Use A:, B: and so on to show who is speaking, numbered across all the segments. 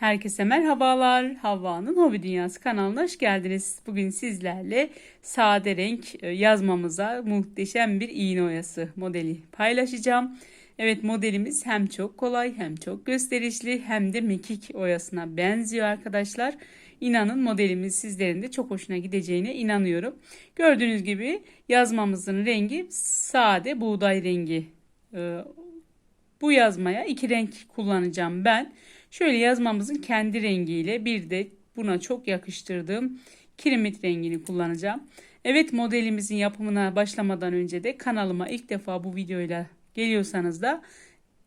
A: Herkese merhabalar. Havva'nın Hobi Dünyası kanalına hoş geldiniz. Bugün sizlerle sade renk e, yazmamıza muhteşem bir iğne oyası modeli paylaşacağım. Evet modelimiz hem çok kolay hem çok gösterişli hem de mekik oyasına benziyor arkadaşlar. İnanın modelimiz sizlerin de çok hoşuna gideceğine inanıyorum. Gördüğünüz gibi yazmamızın rengi sade buğday rengi. Ee, bu yazmaya iki renk kullanacağım ben. Şöyle yazmamızın kendi rengiyle bir de buna çok yakıştırdığım kiremit rengini kullanacağım. Evet modelimizin yapımına başlamadan önce de kanalıma ilk defa bu videoyla geliyorsanız da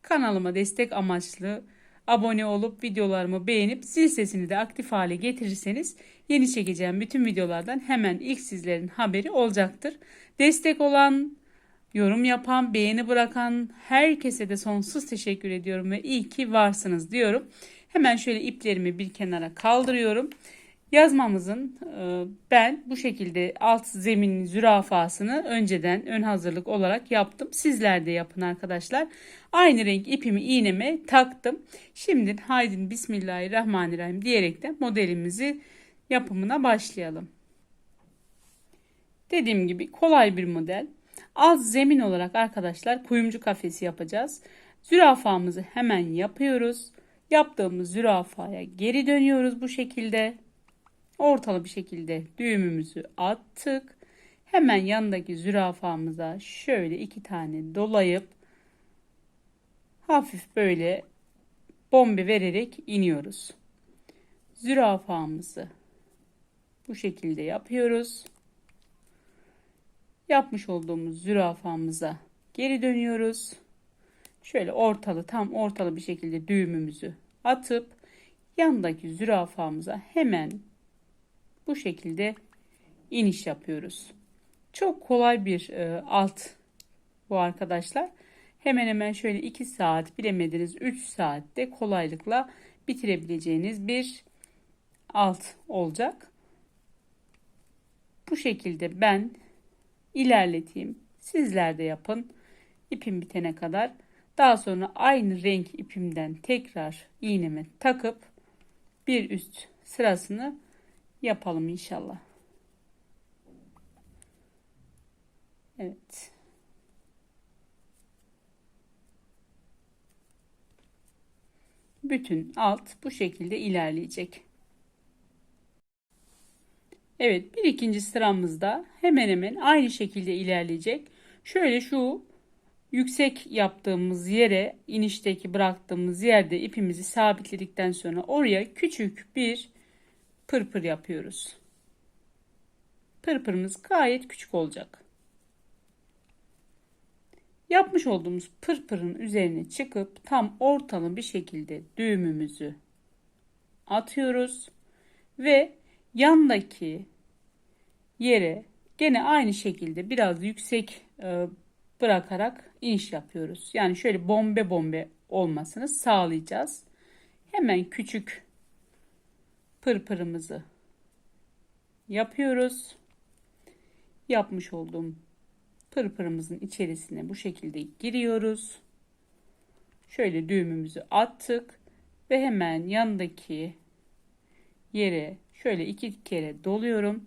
A: kanalıma destek amaçlı abone olup videolarımı beğenip zil sesini de aktif hale getirirseniz yeni çekeceğim bütün videolardan hemen ilk sizlerin haberi olacaktır. Destek olan, yorum yapan, beğeni bırakan herkese de sonsuz teşekkür ediyorum ve iyi ki varsınız diyorum. Hemen şöyle iplerimi bir kenara kaldırıyorum. Yazmamızın e, ben bu şekilde alt zemin zürafasını önceden ön hazırlık olarak yaptım. Sizler de yapın arkadaşlar. Aynı renk ipimi iğneme taktım. Şimdi haydi bismillahirrahmanirrahim diyerekten modelimizi yapımına başlayalım. Dediğim gibi kolay bir model. Alt zemin olarak arkadaşlar kuyumcu kafesi yapacağız. Zürafamızı hemen yapıyoruz. Yaptığımız zürafaya geri dönüyoruz bu şekilde. Ortalı bir şekilde düğümümüzü attık. Hemen yanındaki zürafamıza şöyle iki tane dolayıp hafif böyle bombe vererek iniyoruz. Zürafamızı bu şekilde yapıyoruz. Yapmış olduğumuz zürafamıza geri dönüyoruz. Şöyle ortalı tam ortalı bir şekilde düğümümüzü atıp yandaki zürafamıza hemen bu şekilde iniş yapıyoruz. Çok kolay bir e, alt bu arkadaşlar. Hemen hemen şöyle 2 saat bilemediniz 3 saatte kolaylıkla bitirebileceğiniz bir alt olacak. Bu şekilde ben ilerleteyim. Sizler de yapın. İpim bitene kadar. Daha sonra aynı renk ipimden tekrar iğnemi takıp bir üst sırasını yapalım inşallah. Evet. Bütün alt bu şekilde ilerleyecek. Evet bir ikinci sıramızda hemen hemen aynı şekilde ilerleyecek. Şöyle şu yüksek yaptığımız yere inişteki bıraktığımız yerde ipimizi sabitledikten sonra oraya küçük bir pırpır yapıyoruz. Pırpırımız gayet küçük olacak. Yapmış olduğumuz pırpırın üzerine çıkıp tam ortalı bir şekilde düğümümüzü atıyoruz ve yandaki yere gene aynı şekilde biraz yüksek e, bırakarak iniş yapıyoruz. Yani şöyle bombe bombe olmasını sağlayacağız. Hemen küçük pırpırımızı yapıyoruz. Yapmış olduğum pırpırımızın içerisine bu şekilde giriyoruz. Şöyle düğümümüzü attık ve hemen yanındaki yere şöyle iki kere doluyorum.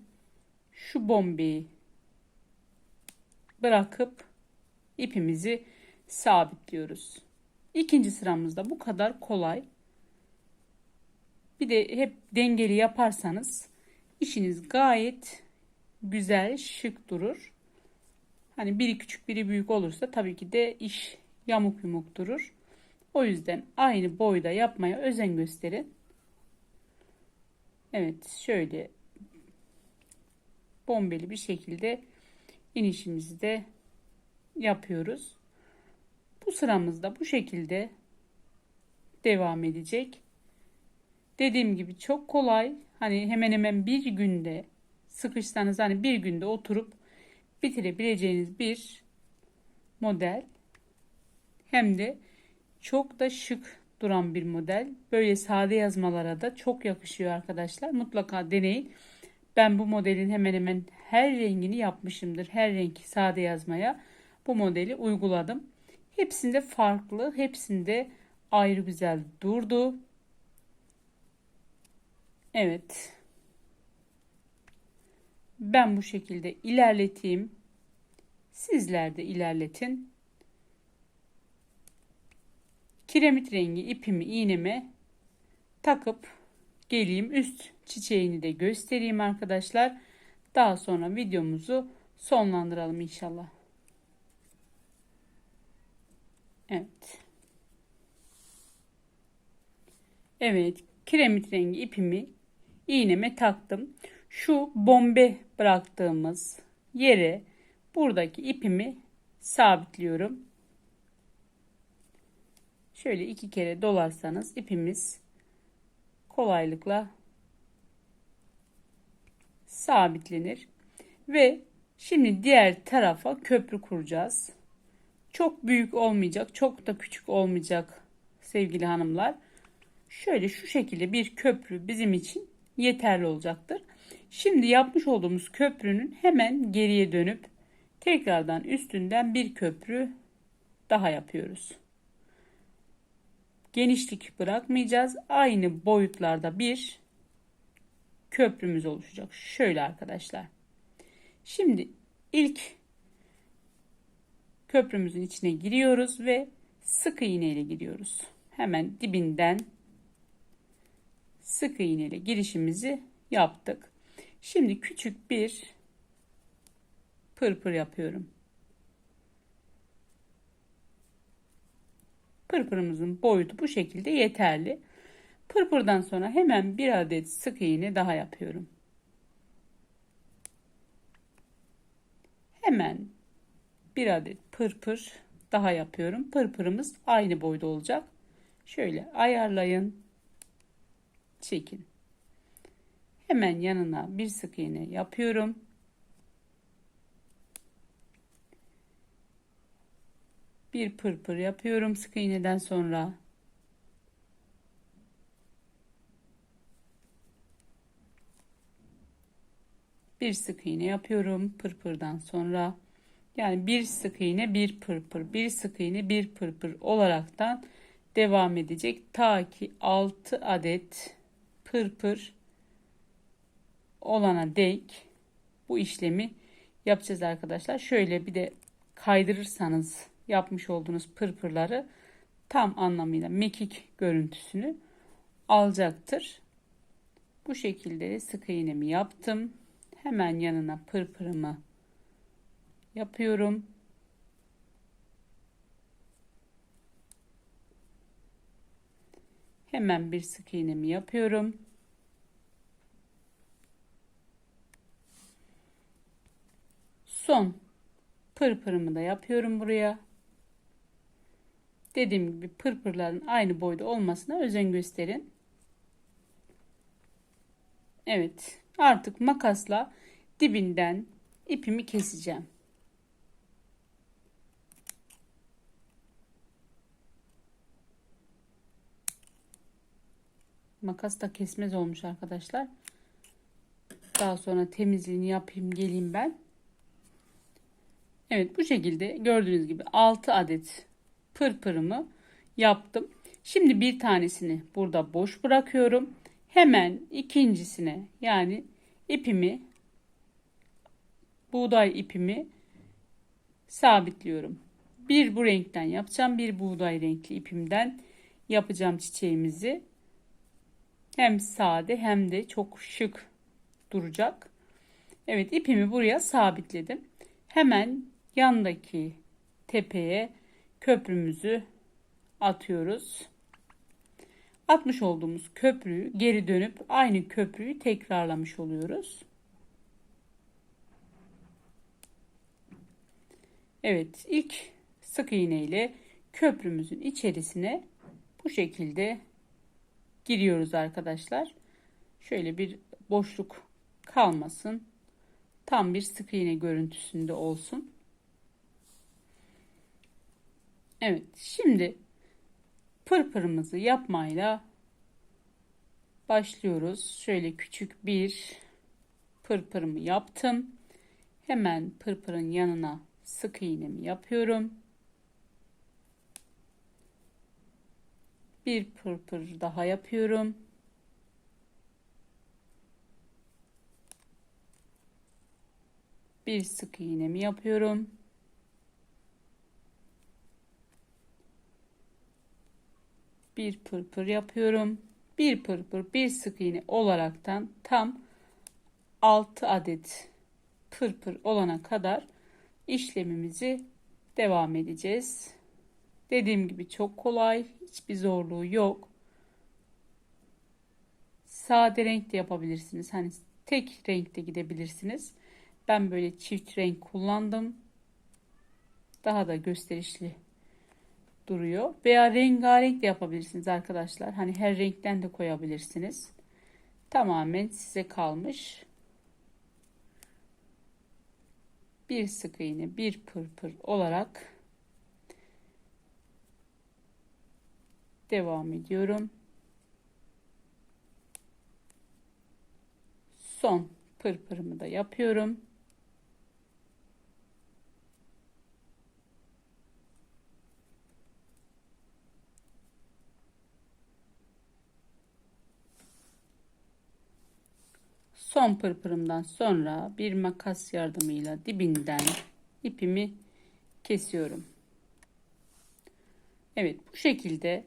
A: Şu bombeyi bırakıp ipimizi sabitliyoruz. İkinci sıramızda bu kadar kolay. Bir de hep dengeli yaparsanız işiniz gayet güzel, şık durur. Hani biri küçük biri büyük olursa tabii ki de iş yamuk yumuk durur. O yüzden aynı boyda yapmaya özen gösterin. Evet şöyle bombeli bir şekilde inişimizi de yapıyoruz. Bu sıramızda bu şekilde devam edecek. Dediğim gibi çok kolay. Hani hemen hemen bir günde sıkışsanız hani bir günde oturup bitirebileceğiniz bir model. Hem de çok da şık duran bir model. Böyle sade yazmalara da çok yakışıyor arkadaşlar. Mutlaka deneyin. Ben bu modelin hemen hemen her rengini yapmışımdır. Her renk sade yazmaya bu modeli uyguladım. Hepsinde farklı, hepsinde ayrı güzel durdu. Evet. Ben bu şekilde ilerleteyim. Sizler de ilerletin. Kiremit rengi ipimi iğneme takıp geleyim. Üst çiçeğini de göstereyim arkadaşlar. Daha sonra videomuzu sonlandıralım inşallah. Evet. Evet, kiremit rengi ipimi iğneme taktım. Şu bombe bıraktığımız yere buradaki ipimi sabitliyorum. Şöyle iki kere dolarsanız ipimiz kolaylıkla sabitlenir. Ve şimdi diğer tarafa köprü kuracağız. Çok büyük olmayacak, çok da küçük olmayacak sevgili hanımlar. Şöyle şu şekilde bir köprü bizim için yeterli olacaktır. Şimdi yapmış olduğumuz köprünün hemen geriye dönüp tekrardan üstünden bir köprü daha yapıyoruz. Genişlik bırakmayacağız. Aynı boyutlarda bir köprümüz oluşacak. Şöyle arkadaşlar. Şimdi ilk köprümüzün içine giriyoruz ve sık iğne ile giriyoruz. Hemen dibinden sık iğne ile girişimizi yaptık. Şimdi küçük bir pırpır yapıyorum. Pırpırımızın boyutu bu şekilde yeterli. Pırpırdan sonra hemen bir adet sık iğne daha yapıyorum. Hemen bir adet pırpır daha yapıyorum. Pırpırımız aynı boyda olacak. Şöyle ayarlayın. Çekin. Hemen yanına bir sık iğne yapıyorum. Bir pırpır yapıyorum sık iğneden sonra. Bir sık iğne yapıyorum pırpırdan sonra. Yani bir sık iğne bir pırpır, bir sık iğne bir pırpır olaraktan devam edecek. Ta ki 6 adet pırpır olana dek bu işlemi yapacağız arkadaşlar. Şöyle bir de kaydırırsanız yapmış olduğunuz pırpırları tam anlamıyla mekik görüntüsünü alacaktır. Bu şekilde sık iğnemi yaptım. Hemen yanına pırpırımı yapıyorum. Hemen bir sık iğnemi yapıyorum. Son pırpırımı da yapıyorum buraya. Dediğim gibi pırpırların aynı boyda olmasına özen gösterin. Evet artık makasla dibinden ipimi keseceğim. Makas da kesmez olmuş arkadaşlar. Daha sonra temizliğini yapayım geleyim ben. Evet bu şekilde gördüğünüz gibi 6 adet pırpırımı yaptım. Şimdi bir tanesini burada boş bırakıyorum. Hemen ikincisine yani ipimi buğday ipimi sabitliyorum. Bir bu renkten yapacağım. Bir buğday renkli ipimden yapacağım çiçeğimizi. Hem sade hem de çok şık duracak. Evet ipimi buraya sabitledim. Hemen yandaki tepeye köprümüzü atıyoruz. Atmış olduğumuz köprüyü geri dönüp aynı köprüyü tekrarlamış oluyoruz. Evet ilk sık iğne ile köprümüzün içerisine bu şekilde giriyoruz arkadaşlar. Şöyle bir boşluk kalmasın. Tam bir sık iğne görüntüsünde olsun. Evet şimdi pırpırımızı yapmayla başlıyoruz. Şöyle küçük bir pırpırımı yaptım. Hemen pırpırın yanına sık iğnemi yapıyorum. Bir pırpır daha yapıyorum. Bir sık iğnemi yapıyorum. Bir pırpır yapıyorum. Bir pırpır, bir sık iğne olaraktan tam 6 adet pırpır olana kadar işlemimizi devam edeceğiz. Dediğim gibi çok kolay, hiçbir zorluğu yok. Sade renk de yapabilirsiniz. Hani tek renkte gidebilirsiniz. Ben böyle çift renk kullandım. Daha da gösterişli duruyor. Veya rengarenk de yapabilirsiniz arkadaşlar. Hani her renkten de koyabilirsiniz. Tamamen size kalmış. Bir sık iğne, bir pırpır olarak devam ediyorum. Son pırpırımı da yapıyorum. Son pırpırımdan sonra bir makas yardımıyla dibinden ipimi kesiyorum. Evet bu şekilde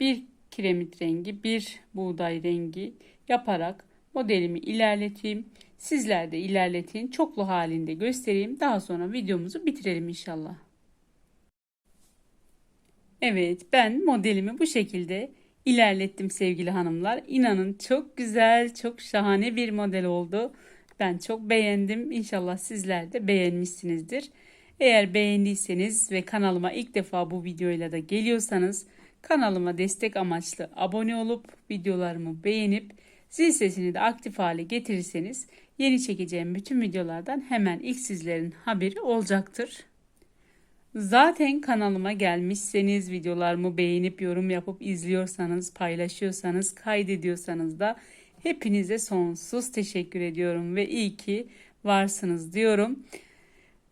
A: bir kiremit rengi bir buğday rengi yaparak modelimi ilerleteyim. Sizler de ilerletin. Çoklu halinde göstereyim. Daha sonra videomuzu bitirelim inşallah. Evet ben modelimi bu şekilde ilerlettim sevgili hanımlar. İnanın çok güzel, çok şahane bir model oldu. Ben çok beğendim. İnşallah sizler de beğenmişsinizdir. Eğer beğendiyseniz ve kanalıma ilk defa bu videoyla da geliyorsanız kanalıma destek amaçlı abone olup videolarımı beğenip zil sesini de aktif hale getirirseniz yeni çekeceğim bütün videolardan hemen ilk sizlerin haberi olacaktır. Zaten kanalıma gelmişseniz videolarımı beğenip yorum yapıp izliyorsanız, paylaşıyorsanız, kaydediyorsanız da hepinize sonsuz teşekkür ediyorum ve iyi ki varsınız diyorum.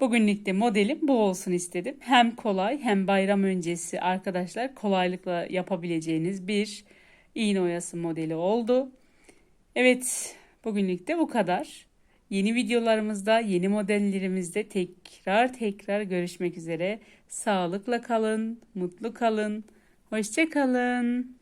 A: Bugünlük de modelim bu olsun istedim. Hem kolay hem bayram öncesi arkadaşlar kolaylıkla yapabileceğiniz bir iğne oyası modeli oldu. Evet bugünlük de bu kadar. Yeni videolarımızda, yeni modellerimizde tekrar tekrar görüşmek üzere. Sağlıkla kalın, mutlu kalın, hoşça kalın.